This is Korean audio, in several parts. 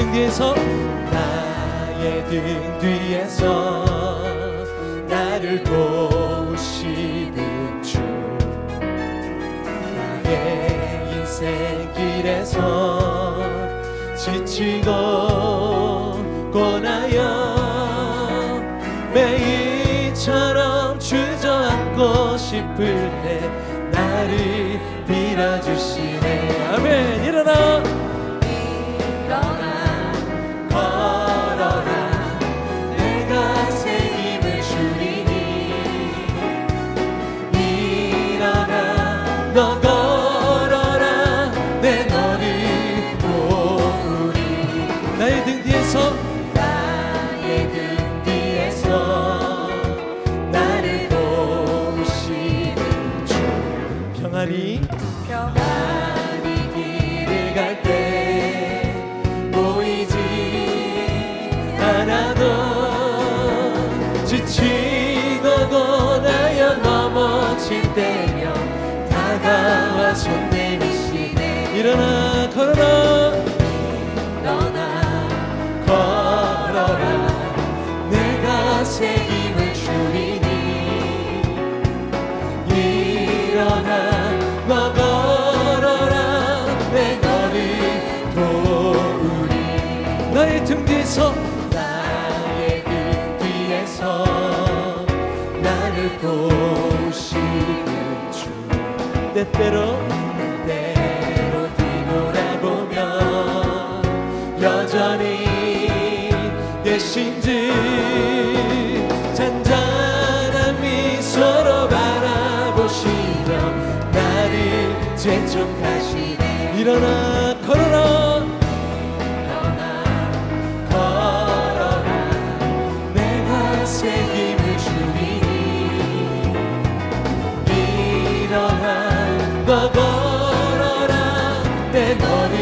등 뒤에서 나의 등 뒤에서 나를 도우시는 주 나의 인생 길에서 지치고 고나여 매일처럼 주저앉고 싶을 때 나를 밀어주시네 아멘 일어나 평안히 평안히 길을 갈 때 보이지 않아도 지치고 고나여 넘어질 때면 다가와 손 내미시네. 일어나 걸어라 뒤에서 나의 등 뒤에서 나를 도우시는 주. 때때로 때로 뒤돌아보면 여전히 계신지 잔잔한 미소로 바라보시며 나를 재촉하시네. 일어나 일어나 너 걸어라 내 너를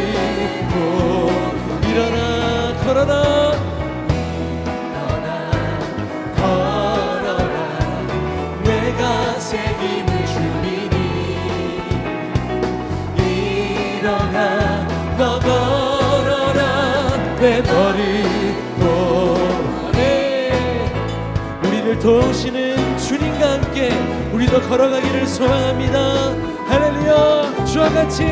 보 일어나 걸어라. 걸어라. 내가 새 힘을 주리니. 일어나 너 걸어라. 내 너를 보내 우리를 도우시는 주님과 함께 우리도 걸어가기를 소망합니다. 할렐루야. 주와 같이.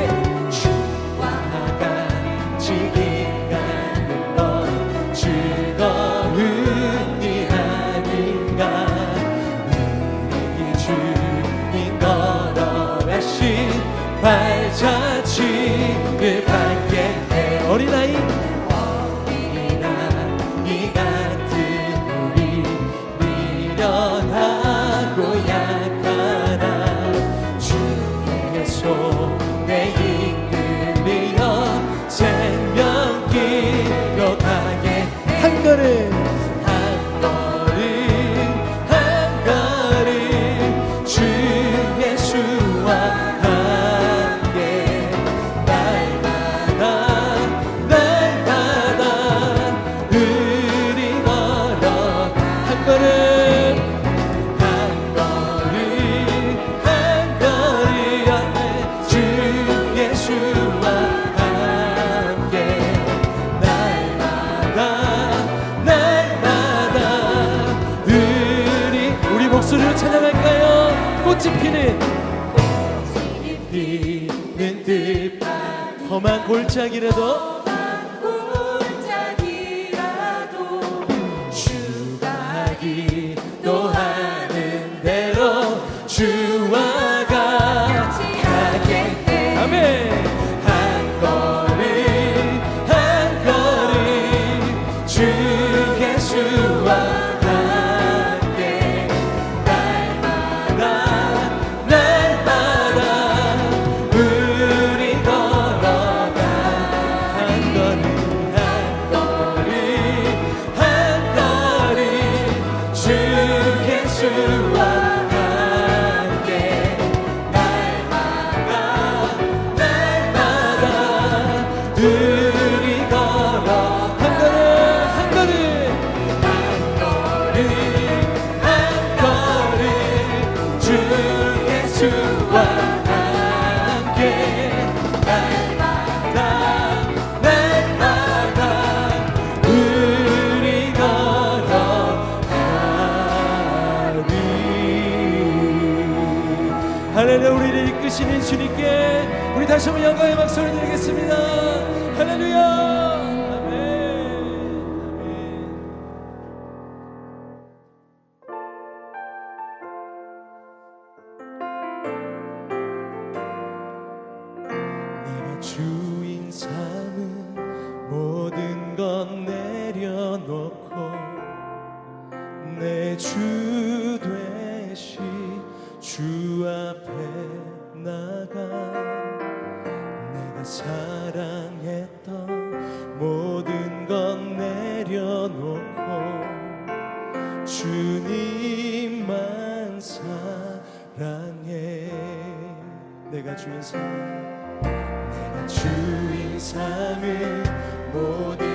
주 피는 듯 험한 골짜기라도 예수 되시는 주님께 우리 다시 한번 영광의 박수를 드리겠습니다. 할렐루야. 주 되시 주 앞에 나가 내가 사랑했던 모든 것 내려놓고 주님만 사랑해. 내가 주인 삼은 내가 주인 삼은 모든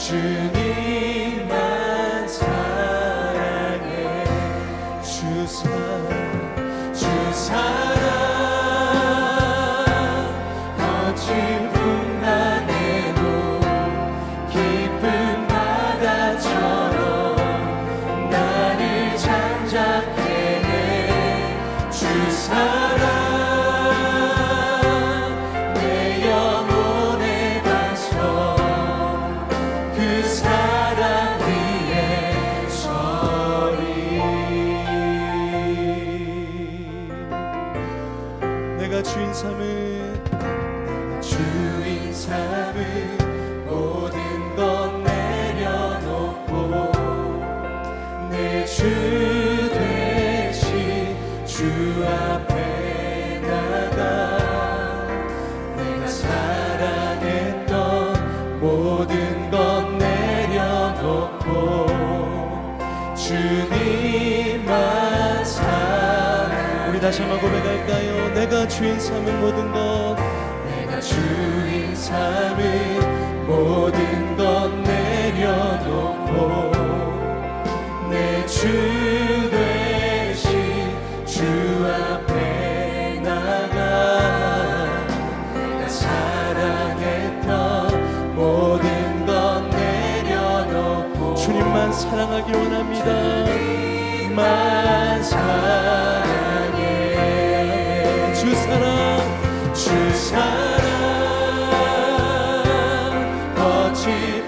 주님만 삼은 모든 것 내려놓고 내주 되시 주 앞에 나가 내가 사랑했던 모든 것 내려놓고 주님만 사랑 우리 다시 한번 고백할까요? 내가 주인 삼은 모든 것 주인 삼은 모든 것 내려놓고 내주 되시 주 앞에 나가 내가 사랑했던 모든 것 내려놓고 주님만 사랑하길 원합니다 거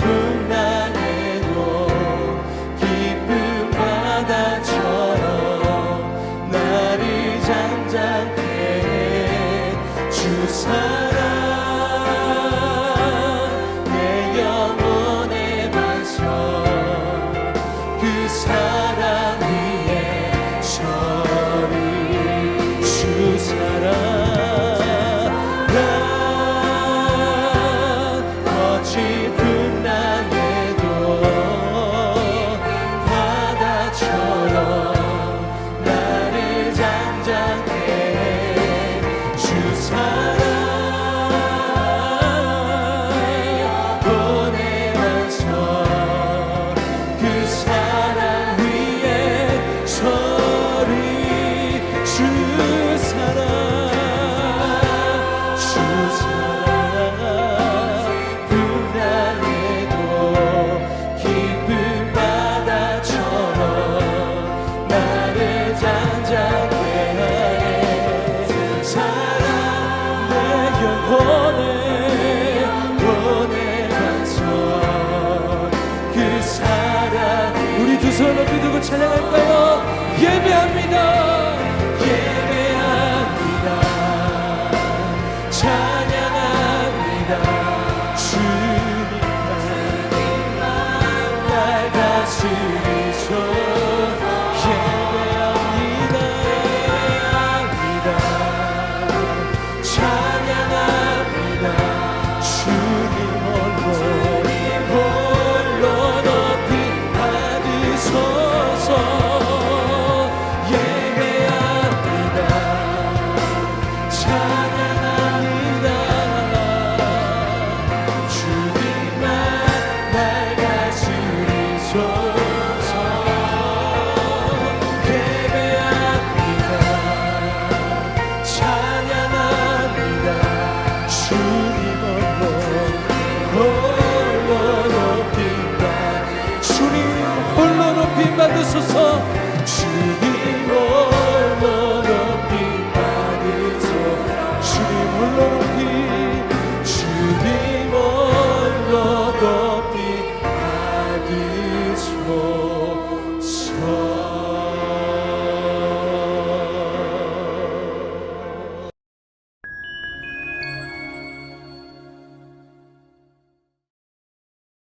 Lord.